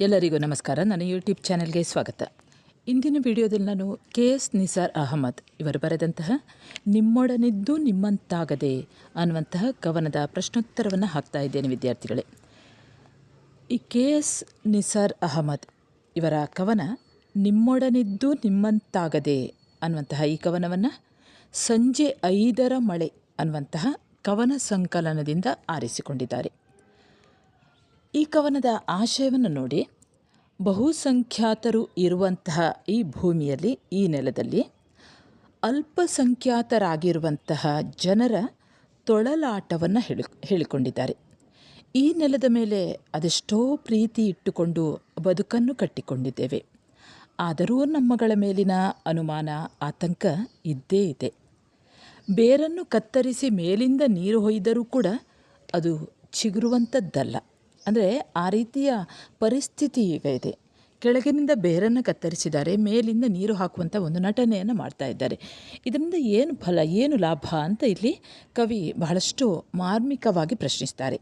ಎಲ್ಲರಿಗೂ ನಮಸ್ಕಾರ. ನನ್ನ ಯೂಟ್ಯೂಬ್ ಚಾನೆಲ್ಗೆ ಸ್ವಾಗತ. ಇಂದಿನ ವಿಡಿಯೋದಲ್ಲಿ ನಾನು ಕೆ ಎಸ್ ನಿಸಾರ್ ಅಹಮದ್ ಇವರು ಬರೆದಂತಹ ನಿಮ್ಮೊಡನಿದ್ದು ನಿಮ್ಮಂತಾಗದೆ ಅನ್ನುವಂತಹ ಕವನದ ಪ್ರಶ್ನೋತ್ತರವನ್ನು ಹಾಕ್ತಾ ಇದ್ದೇನೆ ವಿದ್ಯಾರ್ಥಿಗಳೇ. ಈ ಕೆ ಎಸ್ ನಿಸಾರ್ ಅಹಮದ್ ಇವರ ಕವನ ನಿಮ್ಮೊಡನಿದ್ದು ನಿಮ್ಮಂತಾಗದೆ ಅನ್ನುವಂತಹ ಈ ಕವನವನ್ನು ಸಂಜೆ ಐದರ ಮಳೆ ಅನ್ನುವಂತಹ ಕವನ ಸಂಕಲನದಿಂದ ಆರಿಸಿಕೊಂಡಿದ್ದಾರೆ. ಈ ಕವನದ ಆಶಯವನ್ನು ನೋಡಿ. ಬಹುಸಂಖ್ಯಾತರು ಇರುವಂತಹ ಈ ಭೂಮಿಯಲ್ಲಿ, ಈ ನೆಲದಲ್ಲಿ ಅಲ್ಪಸಂಖ್ಯಾತರಾಗಿರುವಂತಹ ಜನರ ತೊಳಲಾಟವನ್ನು ಹೇಳಿ, ಹೇಳಿಕೊಂಡಿದ್ದಾರೆ. ಈ ನೆಲದ ಮೇಲೆ ಅದೆಷ್ಟೋ ಪ್ರೀತಿ ಇಟ್ಟುಕೊಂಡು ಬದುಕನ್ನು ಕಟ್ಟಿಕೊಂಡಿದ್ದೇವೆ. ಆದರೂ ನಮ್ಮಗಳ ಮೇಲಿನ ಅನುಮಾನ, ಆತಂಕ ಇದ್ದೇ ಇದೆ. ಬೇರನ್ನು ಕತ್ತರಿಸಿ ಮೇಲಿಂದ ನೀರು ಹೊಯ್ದರೂ ಕೂಡ ಅದು ಚಿಗುರುವಂಥದ್ದಲ್ಲ. ಅಂದರೆ ಆ ರೀತಿಯ ಪರಿಸ್ಥಿತಿ ಈಗ ಇದೆ. ಕೆಳಗಿನಿಂದ ಬೇರನ್ನು ಕತ್ತರಿಸಿದ್ದಾರೆ, ಮೇಲಿಂದ ನೀರು ಹಾಕುವಂಥ ಒಂದು ನಟನೆಯನ್ನು ಮಾಡ್ತಾ ಇದ್ದಾರೆ. ಇದರಿಂದ ಏನು ಫಲ, ಏನು ಲಾಭ ಅಂತ ಇಲ್ಲಿ ಕವಿ ಬಹಳಷ್ಟು ಮಾರ್ಮಿಕವಾಗಿ ಪ್ರಶ್ನಿಸ್ತಾರೆ.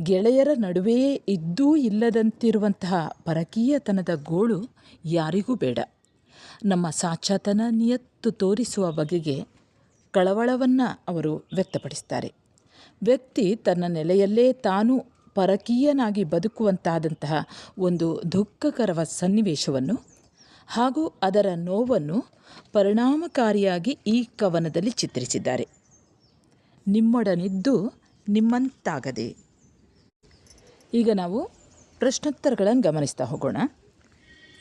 ಗೆಳೆಯರ ನಡುವೆಯೇ ಇದ್ದೂ ಇಲ್ಲದಂತಿರುವಂತಹ ಪರಕೀಯತನದ ಗೋಳು ಯಾರಿಗೂ ಬೇಡ. ನಮ್ಮ ಸಾಚಾತನ ನಿಯತ್ತು ತೋರಿಸುವ ಬಗೆಗೆ ಕಳವಳವನ್ನು ಅವರು ವ್ಯಕ್ತಪಡಿಸ್ತಾರೆ. ವ್ಯಕ್ತಿ ತನ್ನ ನೆಲೆಯಲ್ಲೇ ತಾನು ಪರಕೀಯನಾಗಿ ಬದುಕುವಂತಾದಂತಹ ಒಂದು ದುಃಖಕರವ ಸನ್ನಿವೇಶವನ್ನು ಹಾಗೂ ಅದರ ನೋವನ್ನು ಪರಿಣಾಮಕಾರಿಯಾಗಿ ಈ ಕವನದಲ್ಲಿ ಚಿತ್ರಿಸಿದ್ದಾರೆ. ನಿಮ್ಮೊಡನಿದ್ದು ನಿಮ್ಮಂತಾಗದೆ. ಈಗ ನಾವು ಪ್ರಶ್ನೋತ್ತರಗಳನ್ನು ಗಮನಿಸ್ತಾ ಹೋಗೋಣ.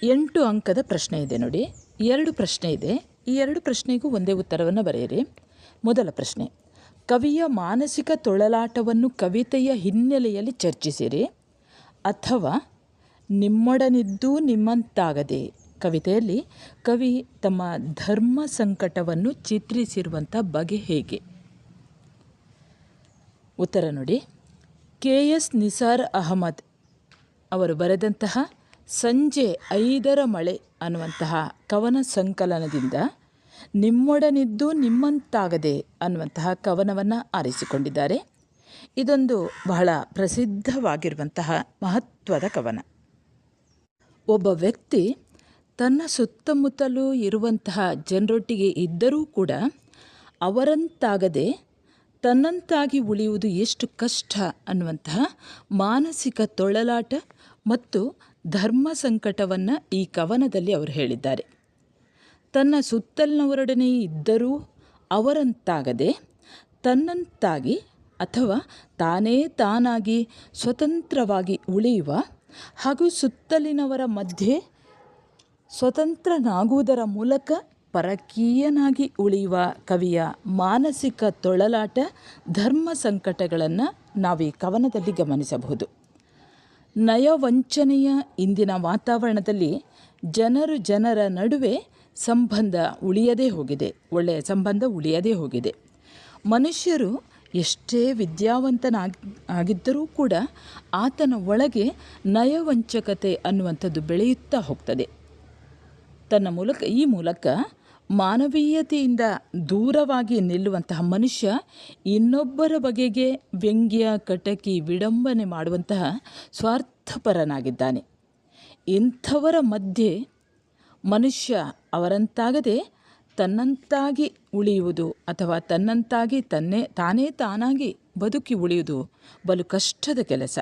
ಎಂಟು ಅಂಕದ ಪ್ರಶ್ನೆ ಇದೆ ನೋಡಿ. ಎರಡು ಪ್ರಶ್ನೆ ಇದೆ. ಈ ಎರಡು ಪ್ರಶ್ನೆಗೂ ಒಂದೇ ಉತ್ತರವನ್ನು ಬರೆಯಿರಿ. ಮೊದಲ ಪ್ರಶ್ನೆ. ಕವಿಯ ಮಾನಸಿಕ ತೊಳಲಾಟವನ್ನು ಕವಿತೆಯ ಹಿನ್ನೆಲೆಯಲ್ಲಿ ಚರ್ಚಿಸಿರಿ. ಅಥವಾ ನಿಮ್ಮೊಡನಿದ್ದೂ ನಿಮ್ಮಂತಾಗದೆ ಕವಿತೆಯಲ್ಲಿ ಕವಿ ತಮ್ಮ ಧರ್ಮ ಸಂಕಟವನ್ನು ಚಿತ್ರಿಸಿರುವಂಥ ಬಗೆ ಹೇಗೆ? ಉತ್ತರ ನೋಡಿ. ಕೆ ಎಸ್ ನಿಸಾರ್ ಅಹಮದ್ ಅವರು ಬರೆದಂತಹ ಸಂಜೆ ಐದರ ಮಳೆ ಅನ್ನುವಂತಹ ಕವನ ಸಂಕಲನದಿಂದ ನಿಮ್ಮೊಡನಿದ್ದು ನಿಮ್ಮಂತಾಗದೆ ಅನ್ನುವಂತಹ ಕವನವನ್ನು ಆರಿಸಿಕೊಂಡಿದ್ದಾರೆ. ಇದೊಂದು ಬಹಳ ಪ್ರಸಿದ್ಧವಾಗಿರುವಂತಹ ಮಹತ್ವದ ಕವನ. ಒಬ್ಬ ವ್ಯಕ್ತಿ ತನ್ನ ಸುತ್ತಮುತ್ತಲೂ ಇರುವಂತಹ ಜನರೊಟ್ಟಿಗೆ ಇದ್ದರೂ ಕೂಡ ಅವರಂತಾಗದೆ ತನ್ನಂತಾಗಿ ಉಳಿಯುವುದು ಎಷ್ಟು ಕಷ್ಟ ಅನ್ನುವಂತಹ ಮಾನಸಿಕ ತೊಳಲಾಟ ಮತ್ತು ಧರ್ಮ ಸಂಕಟವನ್ನು ಈ ಕವನದಲ್ಲಿ ಅವರು ಹೇಳಿದ್ದಾರೆ. ತನ್ನ ಸುತ್ತಲಿನವರೊಡನೆ ಇದ್ದರೂ ಅವರಂತಾಗದೆ ತನ್ನಂತಾಗಿ ಅಥವಾ ತಾನೇ ತಾನಾಗಿ ಸ್ವತಂತ್ರವಾಗಿ ಉಳಿಯುವ ಹಾಗೂ ಸುತ್ತಲಿನವರ ಮಧ್ಯೆ ಸ್ವತಂತ್ರನಾಗುವುದರ ಮೂಲಕ ಪರಕೀಯನಾಗಿ ಉಳಿಯುವ ಕವಿಯ ಮಾನಸಿಕ ತೊಳಲಾಟ ಧರ್ಮ ಸಂಕಟಗಳನ್ನು ನಾವು ಕವನದಲ್ಲಿ ಗಮನಿಸಬಹುದು. ನಯವಂಚನೆಯ ಇಂದಿನ ವಾತಾವರಣದಲ್ಲಿ ಜನರು ಜನರ ನಡುವೆ ಸಂಬಂಧ ಉಳಿಯದೇ ಹೋಗಿದೆ. ಒಳ್ಳೆಯ ಸಂಬಂಧ ಉಳಿಯದೇ ಹೋಗಿದೆ. ಮನುಷ್ಯರು ಎಷ್ಟೇ ವಿದ್ಯಾವಂತನಾಗಿ, ಆಗಿದ್ದರೂ ಕೂಡ ಆತನ ಒಳಗೆ ನಯವಂಚಕತೆ ಅನ್ನುವಂಥದ್ದು ಬೆಳೆಯುತ್ತಾ ಹೋಗ್ತದೆ. ತನ್ನ ಮೂಲಕ, ಈ ಮೂಲಕ ಮಾನವೀಯತೆಯಿಂದ ದೂರವಾಗಿ ನಿಲ್ಲುವಂತಹ ಮನುಷ್ಯ ಇನ್ನೊಬ್ಬರ ಬಗೆಗೆ ವ್ಯಂಗ್ಯ, ಕಟಕಿ, ವಿಡಂಬನೆ ಮಾಡುವಂತಹ ಸ್ವಾರ್ಥಪರನಾಗಿದ್ದಾನೆ. ಇಂಥವರ ಮಧ್ಯೆ ಮನುಷ್ಯ ಅವರಂತಾಗದೆ ತನ್ನಂತಾಗಿ ಉಳಿಯುವುದು ಅಥವಾ ತನ್ನಂತಾಗಿ ತನ್ನೇ, ತಾನೇ ತಾನಾಗಿ ಬದುಕಿ ಉಳಿಯುವುದು ಬಲು ಕಷ್ಟದ ಕೆಲಸ.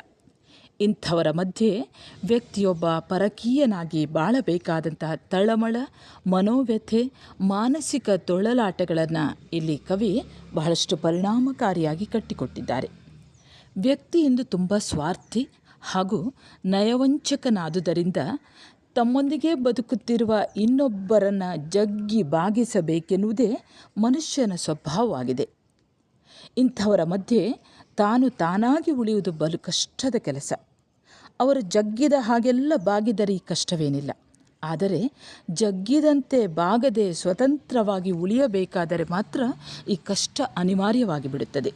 ಇಂಥವರ ಮಧ್ಯೆ ವ್ಯಕ್ತಿಯೊಬ್ಬ ಪರಕೀಯನಾಗಿ ಬಾಳಬೇಕಾದಂತಹ ತಳಮಳ, ಮನೋವ್ಯಥೆ, ಮಾನಸಿಕ ತೊಳಲಾಟಗಳನ್ನು ಇಲ್ಲಿ ಕವಿ ಬಹಳಷ್ಟು ಪರಿಣಾಮಕಾರಿಯಾಗಿ ಕಟ್ಟಿಕೊಟ್ಟಿದ್ದಾರೆ. ವ್ಯಕ್ತಿ ಇಂದು ತುಂಬ ಸ್ವಾರ್ಥಿ ಹಾಗೂ ನಯವಂಚಕನಾದುದರಿಂದ ತಮ್ಮೊಂದಿಗೆ ಬದುಕುತ್ತಿರುವ ಇನ್ನೊಬ್ಬರನ್ನು ಜಗ್ಗಿ ಬಾಗಿಸಬೇಕೆನ್ನುವುದೇ ಮನುಷ್ಯನ ಸ್ವಭಾವವಾಗಿದೆ. ಇಂಥವರ ಮಧ್ಯೆ ತಾನು ತಾನಾಗಿ ಉಳಿಯುವುದು ಬಲು ಕಷ್ಟದ ಕೆಲಸ. ಅವರು ಜಗ್ಗಿದ ಹಾಗೆಲ್ಲ ಬಾಗಿದರೆ ಈ ಕಷ್ಟವೇನಿಲ್ಲ. ಆದರೆ ಜಗ್ಗಿದಂತೆ ಬಾಗದೆ ಸ್ವತಂತ್ರವಾಗಿ ಉಳಿಯಬೇಕಾದರೆ ಮಾತ್ರ ಈ ಕಷ್ಟ ಅನಿವಾರ್ಯವಾಗಿ ಬಿಡುತ್ತದೆ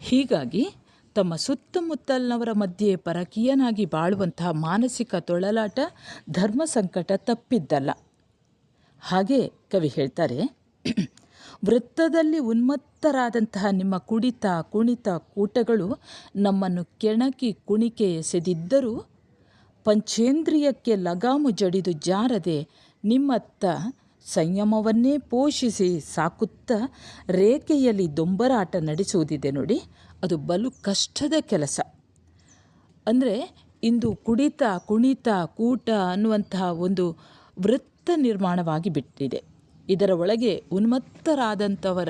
ಹೀಗಾಗಿ ತಮ್ಮ ಸುತ್ತಮುತ್ತಲಿನವರ ಮಧ್ಯೆ ಪರಕೀಯನಾಗಿ ಬಾಳುವಂತಹ ಮಾನಸಿಕ ತೊಳಲಾಟ, ಧರ್ಮ ಸಂಕಟ ತಪ್ಪಿದ್ದಲ್ಲ. ಹಾಗೆ ಕವಿ ಹೇಳ್ತಾರೆ, ವೃತ್ತದಲ್ಲಿ ಉನ್ಮತ್ತರಾದಂತಹ ನಿಮ್ಮ ಕುಡಿತ, ಕುಣಿತ ಕೂಟಗಳು ನಮ್ಮನ್ನು ಕೆಣಕಿ ಕುಣಿಕೆ ಎಸೆದಿದ್ದರೂ ಪಂಚೇಂದ್ರಿಯಕ್ಕೆ ಲಗಾಮು ಜಡಿದು ಜಾರದೆ ನಿಮ್ಮತ್ತ ಸಂಯಮವನ್ನೇ ಪೋಷಿಸಿ ಸಾಕುತ್ತ ರೇಖೆಯಲ್ಲಿ ದೊಂಬರಾಟ ನಡೆಸುವುದಿದೆ ನೋಡಿ. ಅದು ಬಲು ಕಷ್ಟದ ಕೆಲಸ. ಅಂದರೆ ಇಂದು ಕುಡಿತ, ಕುಣಿತ, ಕೂಟ ಅನ್ನುವಂತಹ ಒಂದು ವೃತ್ತ ನಿರ್ಮಾಣವಾಗಿ ಬಿಟ್ಟಿದೆ. ಇದರ ಒಳಗೆ ಉನ್ಮತ್ತರಾದಂಥವರ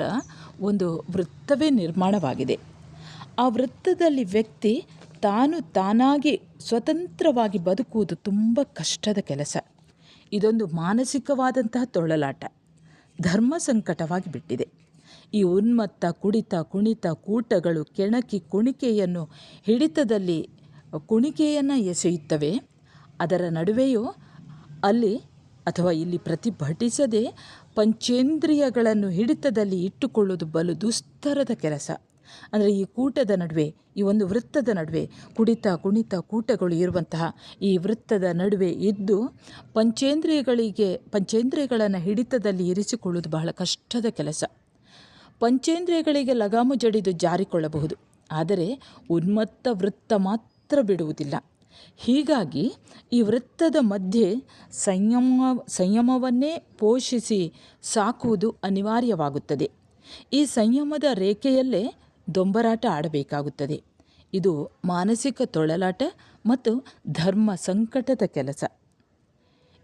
ಒಂದು ವೃತ್ತವೇ ನಿರ್ಮಾಣವಾಗಿದೆ. ಆ ವೃತ್ತದಲ್ಲಿ ವ್ಯಕ್ತಿ ತಾನು ತಾನಾಗಿ ಸ್ವತಂತ್ರವಾಗಿ ಬದುಕುವುದು ತುಂಬ ಕಷ್ಟದ ಕೆಲಸ. ಇದೊಂದು ಮಾನಸಿಕವಾದಂತಹ ತೊಳಲಾಟ. ಧರ್ಮ ಸಂಕಟವಾಗಿ ಬಿಟ್ಟಿದೆ. ಈ ಉನ್ಮತ್ತ, ಕುಡಿತ, ಕುಣಿತ ಕೂಟಗಳು ಕೆಣಕಿ ಕುಣಿಕೆಯನ್ನು ಹಿಡಿತದಲ್ಲಿ ಕುಣಿಕೆಯನ್ನು ಎಸೆಯುತ್ತವೆ. ಅದರ ನಡುವೆಯೂ ಅಲ್ಲಿ ಅಥವಾ ಇಲ್ಲಿ ಪ್ರತಿಭಟಿಸದೆ ಪಂಚೇಂದ್ರಿಯಗಳನ್ನು ಹಿಡಿತದಲ್ಲಿ ಇಟ್ಟುಕೊಳ್ಳುವುದು ಬಲು ದುಸ್ತರದ ಕೆಲಸ. ಅಂದರೆ ಈ ಕೂಟದ ನಡುವೆ, ಈ ಒಂದು ವೃತ್ತದ ನಡುವೆ ಕುಡಿತ, ಕುಣಿತ ಕೂಟಗಳು ಇರುವಂತಹ ಈ ವೃತ್ತದ ನಡುವೆ ಇದ್ದು ಪಂಚೇಂದ್ರಿಯಗಳಿಗೆ, ಪಂಚೇಂದ್ರಿಯಗಳನ್ನು ಹಿಡಿತದಲ್ಲಿ ಇರಿಸಿಕೊಳ್ಳುವುದು ಬಹಳ ಕಷ್ಟದ ಕೆಲಸ. ಪಂಚೇಂದ್ರಿಯಗಳಿಗೆ ಲಗಾಮು ಜಡಿದು ಜಾರಿಕೊಳ್ಳಬಹುದು. ಆದರೆ ಉನ್ಮತ್ತ ವೃತ್ತ ಮಾತ್ರ ಬಿಡುವುದಿಲ್ಲ. ಹೀಗಾಗಿ ಈ ವೃತ್ತದ ಮಧ್ಯೆ ಸಂಯಮ, ಸಂಯಮವನ್ನೇ ಪೋಷಿಸಿ ಸಾಕುವುದು ಅನಿವಾರ್ಯವಾಗುತ್ತದೆ. ಈ ಸಂಯಮದ ರೇಖೆಯಲ್ಲೇ ದೊಂಬರಾಟ ಆಡಬೇಕಾಗುತ್ತದೆ. ಇದು ಮಾನಸಿಕ ತೊಳಲಾಟ ಮತ್ತು ಧರ್ಮ ಸಂಕಟದ ಕೆಲಸ.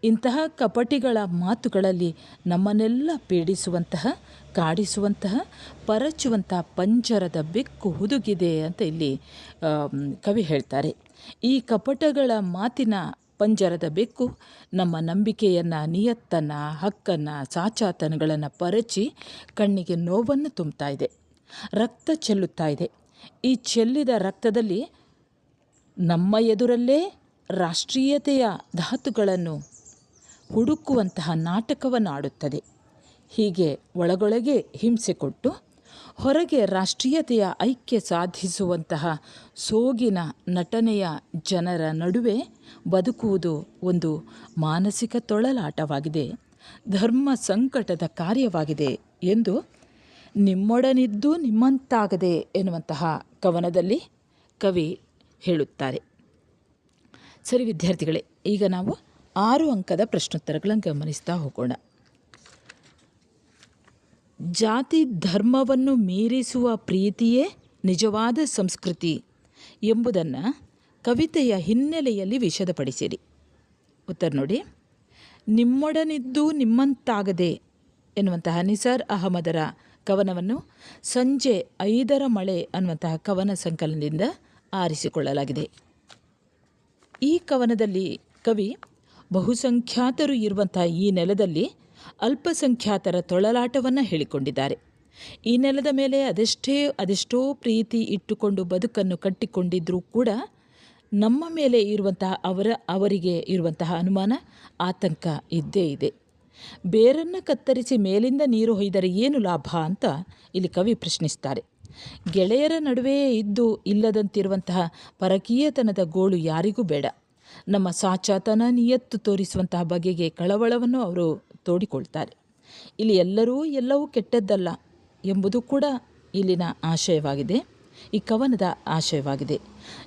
ಇಂತಹ ಕಪಟಿಗಳ ಮಾತುಗಳಲ್ಲಿ ನಮ್ಮನ್ನೆಲ್ಲ ಪೀಡಿಸುವಂತಹ, ಕಾಡಿಸುವಂತಹ ಪರಚುವಂತಹ ಪಂಜರದ ಬೆಕ್ಕು ಹುದುಗಿದೆ ಅಂತ ಇಲ್ಲಿ ಕವಿ ಹೇಳ್ತಾರೆ. ಈ ಕಪಟಗಳ ಮಾತಿನ ಪಂಜರದ ಬೆಕ್ಕು ನಮ್ಮ ನಂಬಿಕೆಯನ್ನು, ನಿಯತ್ತನ್ನು, ಹಕ್ಕನ್ನು, ಸಾಚಾತನಗಳನ್ನು ಪರಚಿ ಕಣ್ಣಿಗೆ ನೋವನ್ನು ತುಂಬ್ತಾ ಇದೆ. ರಕ್ತ ಚೆಲ್ಲುತ್ತಾ ಇದೆ. ಈ ಚೆಲ್ಲಿದ ರಕ್ತದಲ್ಲಿ ನಮ್ಮ ಎದುರಲ್ಲೇ ರಾಷ್ಟ್ರೀಯತೆಯ ಧಾತುಗಳನ್ನು ಹುಡುಕುವಂತಹ ನಾಟಕವನ್ನು ಹೀಗೆ ಒಳಗೊಳಗೆ ಹಿಂಸೆ ಕೊಟ್ಟು ಹೊರಗೆ ರಾಷ್ಟ್ರೀಯತೆಯ ಐಕ್ಯ ಸಾಧಿಸುವಂತಹ ಸೋಗಿನ ನಟನೆಯ ಜನರ ನಡುವೆ ಬದುಕುವುದು ಒಂದು ಮಾನಸಿಕ ತೊಳಲಾಟವಾಗಿದೆ. ಧರ್ಮ ಸಂಕಟದ ಕಾರ್ಯವಾಗಿದೆ ಎಂದು ನಿಮ್ಮೊಡನಿದ್ದು ನಿಮ್ಮಂತಾಗದೆ ಎನ್ನುವಂತಹ ಕವನದಲ್ಲಿ ಕವಿ ಹೇಳುತ್ತಾರೆ. ಸರಿ ವಿದ್ಯಾರ್ಥಿಗಳೇ, ಈಗ ನಾವು ಆರು ಅಂಕದ ಪ್ರಶ್ನೋತ್ತರಗಳನ್ನು ಗಮನಿಸ್ತಾ ಹೋಗೋಣ. ಜಾತಿ ಧರ್ಮವನ್ನು ಮೀರಿಸುವ ಪ್ರೀತಿಯೇ ನಿಜವಾದ ಸಂಸ್ಕೃತಿ ಎಂಬುದನ್ನು ಕವಿತೆಯ ಹಿನ್ನೆಲೆಯಲ್ಲಿ ವಿಷದಪಡಿಸಿರಿ. ಉತ್ತರ ನೋಡಿ. ನಿಮ್ಮೊಡನಿದ್ದು ನಿಮ್ಮಂತಾಗದೆ ಎನ್ನುವಂತಹ ನಿಸಾರ್ ಅಹಮದರ ಕವನವನ್ನು ಸಂಜೆ ಐದರ ಮಳೆ ಅನ್ನುವಂತಹ ಕವನ ಸಂಕಲನದಿಂದ ಆರಿಸಿಕೊಳ್ಳಲಾಗಿದೆ. ಈ ಕವನದಲ್ಲಿ ಕವಿ ಬಹುಸಂಖ್ಯಾತರು ಇರುವಂಥ ಈ ನೆಲದಲ್ಲಿ ಅಲ್ಪಸಂಖ್ಯಾತರ ತೊಳಲಾಟವನ್ನು ಹೇಳಿಕೊಂಡಿದ್ದಾರೆ. ಈ ನೆಲದ ಮೇಲೆ ಅದೆಷ್ಟೇ, ಅದೆಷ್ಟೋ ಪ್ರೀತಿ ಇಟ್ಟುಕೊಂಡು ಬದುಕನ್ನು ಕಟ್ಟಿಕೊಂಡಿದ್ದರೂ ಕೂಡ ನಮ್ಮ ಮೇಲೆ ಇರುವಂತಹ ಅವರ, ಅವರಿಗೆ ಇರುವಂತಹ ಅನುಮಾನ, ಆತಂಕ ಇದ್ದೇ ಇದೆ. ಬೇರನ್ನು ಕತ್ತರಿಸಿ ಮೇಲಿಂದ ನೀರು ಹೊಯ್ದರೆ ಏನು ಲಾಭ ಅಂತ ಇಲ್ಲಿ ಕವಿ ಪ್ರಶ್ನಿಸ್ತಾರೆ. ಗೆಳೆಯರ ನಡುವೆಯೇ ಇದ್ದು ಇಲ್ಲದಂತಿರುವಂತಹ ಪರಕೀಯತನದ ಗೋಳು ಯಾರಿಗೂ ಬೇಡ. ನಮ್ಮ ಸಾಚಾತನ ನಿಯತ್ತು ತೋರಿಸುವಂತಹ ಬಗೆಗೆ ಕಳವಳವನ್ನು ಅವರು ತೋಡಿಕೊಳ್ತಾರೆ. ಇಲ್ಲಿ ಎಲ್ಲರೂ ಎಲ್ಲವೂ ಕೆಟ್ಟದ್ದಲ್ಲ ಎಂಬುದು ಕೂಡ ಇಲ್ಲಿನ ಆಶಯವಾಗಿದೆ. ಈ ಕವನದ ಆಶಯವಾಗಿದೆ.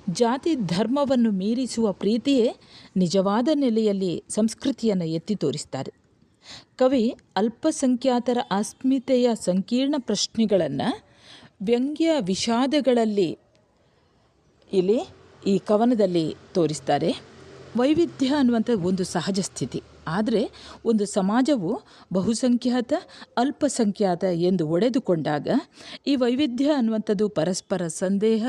ಜಾತಿ ಧರ್ಮವನ್ನು ಮೀರಿಸುವ ಪ್ರೀತಿಯೇ ನಿಜವಾದ ನೆಲೆಯಲ್ಲಿ ಸಂಸ್ಕೃತಿಯನ್ನು ಎತ್ತಿ ತೋರಿಸ್ತಾರೆ. ಕವಿ ಅಲ್ಪಸಂಖ್ಯಾತರ ಅಸ್ಮಿತೆಯ ಸಂಕೀರ್ಣ ಪ್ರಶ್ನೆಗಳನ್ನು ವ್ಯಂಗ್ಯ ವಿಷಾದಗಳಲ್ಲಿ ಇಲ್ಲಿ ಈ ಕವನದಲ್ಲಿ ತೋರಿಸ್ತಾರೆ. ವೈವಿಧ್ಯ ಅನ್ನುವಂಥ ಒಂದು ಸಹಜ ಸ್ಥಿತಿ. ಆದರೆ ಒಂದು ಸಮಾಜವು ಬಹುಸಂಖ್ಯಾತ, ಅಲ್ಪಸಂಖ್ಯಾತ ಎಂದು ಒಡೆದುಕೊಂಡಾಗ ಈ ವೈವಿಧ್ಯ ಅನ್ನುವಂಥದ್ದು ಪರಸ್ಪರ ಸಂದೇಹ,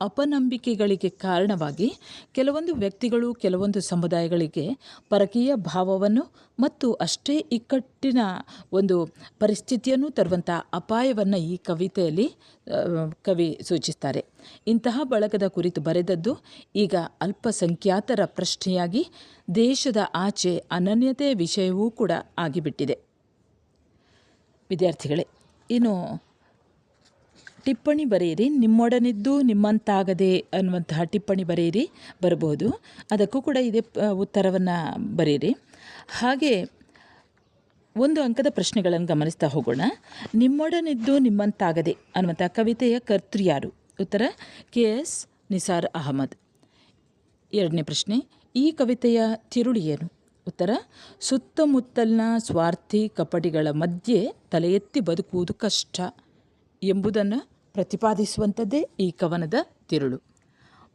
ಅಪನಂಬಿಕೆಗಳಿಗೆ ಕಾರಣವಾಗಿ ಕೆಲವೊಂದು ವ್ಯಕ್ತಿಗಳು, ಕೆಲವೊಂದು ಸಮುದಾಯಗಳಿಗೆ ಪರಕೀಯ ಭಾವವನ್ನು ಮತ್ತು ಅಷ್ಟೇ ಇಕ್ಕಟ್ಟಿನ ಒಂದು ಪರಿಸ್ಥಿತಿಯನ್ನು ತರುವಂಥ ಅಪಾಯವನ್ನು ಈ ಕವಿತೆಯಲ್ಲಿ ಕವಿ ಸೂಚಿಸ್ತಾರೆ. ಇಂತಹ ಬಳಗದ ಕುರಿತು ಬರೆದದ್ದು ಈಗ ಅಲ್ಪಸಂಖ್ಯಾತರ ಪ್ರಶ್ನೆಯಾಗಿ ದೇಶದ ಆಚೆ ಅನನ್ಯತೆಯ ವಿಷಯವೂ ಕೂಡ ಆಗಿಬಿಟ್ಟಿದೆ. ವಿದ್ಯಾರ್ಥಿಗಳೇ, ಇನ್ನು ಟಿಪ್ಪಣಿ ಬರೆಯಿರಿ, ನಿಮ್ಮೊಡನಿದ್ದು ನಿಮ್ಮಂತಾಗದೆ ಅನ್ನುವಂತಹ ಟಿಪ್ಪಣಿ ಬರೆಯಿರಿ, ಬರಬಹುದು. ಅದಕ್ಕೂ ಕೂಡ ಇದೇ ಉತ್ತರವನ್ನು ಬರೆಯಿರಿ. ಹಾಗೆ ಒಂದು ಅಂಕದ ಪ್ರಶ್ನೆಗಳನ್ನು ಗಮನಿಸ್ತಾ ಹೋಗೋಣ. ನಿಮ್ಮೊಡನಿದ್ದು ನಿಮ್ಮಂತಾಗದೆ ಅನ್ನುವಂಥ ಕವಿತೆಯ ಕರ್ತೃ ಯಾರು? ಉತ್ತರ, ಕೆ ಎಸ್ ನಿಸಾರ್ ಅಹಮದ್. ಎರಡನೇ ಪ್ರಶ್ನೆ ಈ ಕವಿತೆಯ ತಿರುಳು ಏನು? ಉತ್ತರ, ಸುತ್ತಮುತ್ತಲಿನ ಸ್ವಾರ್ಥಿ ಕಪಟಿಗಳ ಮಧ್ಯೆ ತಲೆ ಎತ್ತಿ ಬದುಕುವುದು ಕಷ್ಟ ಎಂಬುದನ್ನು ಪ್ರತಿಪಾದಿಸುವಂಥದ್ದೇ ಈ ಕವನದ ತಿರುಳು.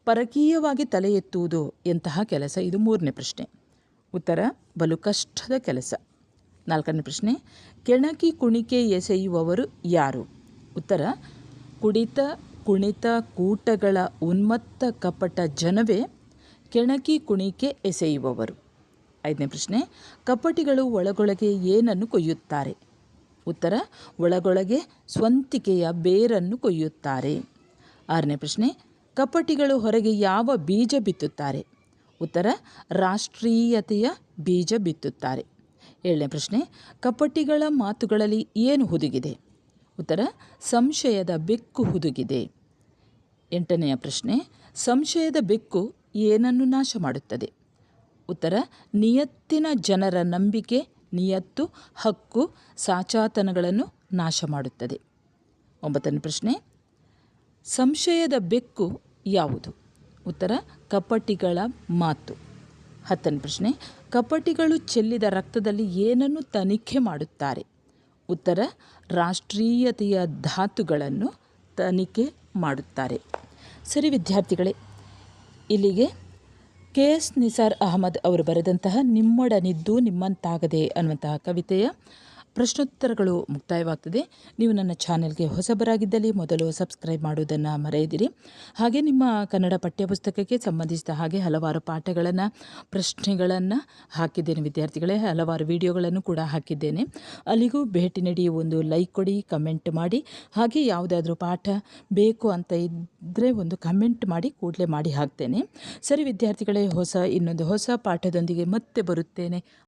ಪರಕೀಯವಾಗಿ ತಲೆ ಎತ್ತುವುದು ಎಂತಹ ಕೆಲಸ? ಇದು ಮೂರನೇ ಪ್ರಶ್ನೆ. ಉತ್ತರ, ಬಲು ಕಷ್ಟದ ಕೆಲಸ. ನಾಲ್ಕನೇ ಪ್ರಶ್ನೆ, ಕೆಣಕಿ ಕುಣಿಕೆ ಎಸೆಯುವವರು ಯಾರು? ಉತ್ತರ, ಕುಡಿತ ಕುಣಿತ ಕೂಟಗಳ ಉನ್ಮತ್ತ ಕಪಟ ಜನವೇ ಕೆಣಕಿ ಕುಣಿಕೆ ಎಸೆಯುವವರು. ಐದನೇ ಪ್ರಶ್ನೆ, ಕಪಟಿಗಳು ಒಳಗೊಳಗೆ ಏನನ್ನು ಕೊಯ್ಯುತ್ತಾರೆ? ಉತ್ತರ, ಒಳಗೊಳಗೆ ಸ್ವಂತಿಕೆಯ ಬೇರನ್ನು ಕೊಯ್ಯುತ್ತಾರೆ. ಆರನೇ ಪ್ರಶ್ನೆ, ಕಪಟಿಗಳು ಹೊರಗೆ ಯಾವ ಬೀಜ ಬಿತ್ತುತ್ತಾರೆ? ಉತ್ತರ, ರಾಷ್ಟ್ರೀಯತೆಯ ಬೀಜ ಬಿತ್ತುತ್ತಾರೆ. ಏಳನೇ ಪ್ರಶ್ನೆ, ಕಪಟಿಗಳ ಮಾತುಗಳಲ್ಲಿ ಏನು ಹುದುಗಿದೆ? ಉತ್ತರ, ಸಂಶಯದ ಬೆಕ್ಕು ಹುದುಗಿದೆ. ಎಂಟನೆಯ ಪ್ರಶ್ನೆ, ಸಂಶಯದ ಬೆಕ್ಕು ಏನನ್ನು ನಾಶ ಮಾಡುತ್ತದೆ ಉತ್ತರ, ನಿಯತ್ತಿನ ಜನರ ನಂಬಿಕೆ, ನಿಯತ್ತು, ಹಕ್ಕು, ಸಾಚಾತನಗಳನ್ನು ನಾಶ ಮಾಡುತ್ತದೆ ಒಂಬತ್ತನೇ ಪ್ರಶ್ನೆ, ಸಂಶಯದ ಬೆಕ್ಕು ಯಾವುದು? ಉತ್ತರ, ಕಪಟಿಗಳ ಮಾತು. ಹತ್ತನೇ ಪ್ರಶ್ನೆ, ಕಪಟಿಗಳು ಚೆಲ್ಲಿದ ರಕ್ತದಲ್ಲಿ ಏನನ್ನು ತನಿಖೆ ಮಾಡುತ್ತಾರೆ? ಉತ್ತರ, ರಾಷ್ಟ್ರೀಯತೆಯ ಧಾತುಗಳನ್ನು ತನಿಖೆ ಮಾಡುತ್ತಾರೆ. ಸರಿ ವಿದ್ಯಾರ್ಥಿಗಳೇ ಇಲ್ಲಿಗೆ. ಕೆ. ಎಸ್. ನಿಸಾರ್ ಅಹಮದ್ ಅವರು ಬರೆದಂತಹ ನಿಮ್ಮೊಡನಿದ್ದು ನಿಮ್ಮಂತಾಗದೆ ಅನ್ನುವಂತಹ ಕವಿತೆಯ ಪ್ರಶ್ನೋತ್ತರಗಳು ಮುಕ್ತಾಯವಾಗ್ತದೆ. ನೀವು ನನ್ನ ಚಾನೆಲ್ಗೆ ಹೊಸಬರಾಗಿದ್ದಲ್ಲಿ ಮೊದಲು ಸಬ್ಸ್ಕ್ರೈಬ್ ಮಾಡುವುದನ್ನು ಮರೆಯದಿರಿ. ಹಾಗೆ ನಿಮ್ಮ ಕನ್ನಡ ಪಠ್ಯಪುಸ್ತಕಕ್ಕೆ ಸಂಬಂಧಿಸಿದ ಹಾಗೆ ಹಲವಾರು ಪಾಠಗಳನ್ನು, ಪ್ರಶ್ನೆಗಳನ್ನು ಹಾಕಿದ್ದೇನೆ ವಿದ್ಯಾರ್ಥಿಗಳೇ. ಹಲವಾರು ವಿಡಿಯೋಗಳನ್ನು ಕೂಡ ಹಾಕಿದ್ದೇನೆ. ಅಲ್ಲಿಗೂ ಭೇಟಿ ನೀಡಿ ಒಂದು ಲೈಕ್ ಕೊಡಿ, ಕಮೆಂಟ್ ಮಾಡಿ. ಹಾಗೆ ಯಾವುದಾದ್ರೂ ಪಾಠ ಬೇಕು ಅಂತ ಇದ್ದರೆ ಒಂದು ಕಮೆಂಟ್ ಮಾಡಿ, ಕೂಡಲೇ ಮಾಡಿ ಹಾಕ್ತೇನೆ. ಸರಿ ವಿದ್ಯಾರ್ಥಿಗಳೇ, ಹೊಸ ಇನ್ನೊಂದು ಹೊಸ ಪಾಠದೊಂದಿಗೆ ಮತ್ತೆ ಬರುತ್ತೇನೆ.